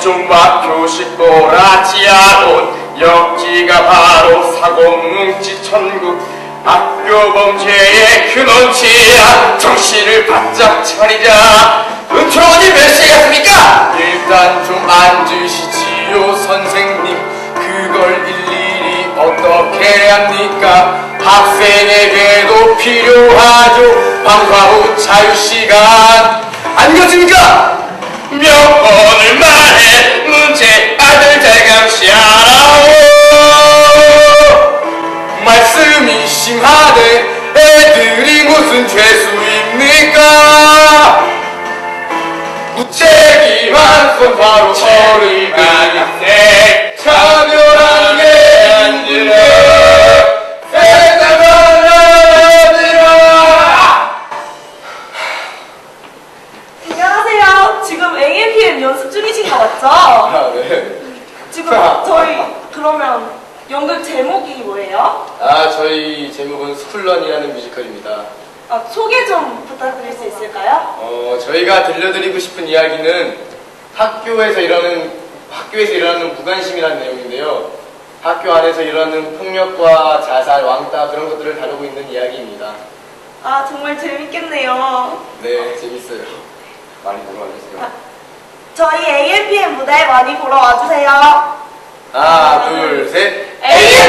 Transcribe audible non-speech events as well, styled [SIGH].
좀 맡교시 또라지아돈 여기가 바로 사공뭉치 천국. 학교 범죄의 근원지야 정신을 바짝 차리자. 은총원이 몇 시에 갔습니까? 일단 좀 앉으시지요 선생님. 그걸 일일이 어떻게 합니까? 학생에게도 필요하죠. 방과 후 자유시간. 아니겠습니까? 손 바로 어른들인데 차별한 게 힘든데 세상을 알아들어 안녕하세요. 지금 AMPM 연습 중이신 거 맞죠? 아, 네. 지금 저희 그러면 연극 제목이 뭐예요? 아, 저희 제목은 스쿨런이라는 뮤지컬입니다. 아, 소개 좀 부탁드릴 수 있을까요? 어, 저희가 들려드리고 싶은 이야기는 학교에서 일어나는, 학교에서 일어나는 무관심이라는 내용인데요. 학교 안에서 일어나는 폭력과 자살, 왕따 그런 것들을 다루고 있는 이야기입니다. 아, 정말 재밌겠네요. 네, 재밌어요. [LAUGHS] 많이 보러 와주세요. 저희 AMPM 무대 많이 보러 와주세요. 하나, 둘, 셋. AMPM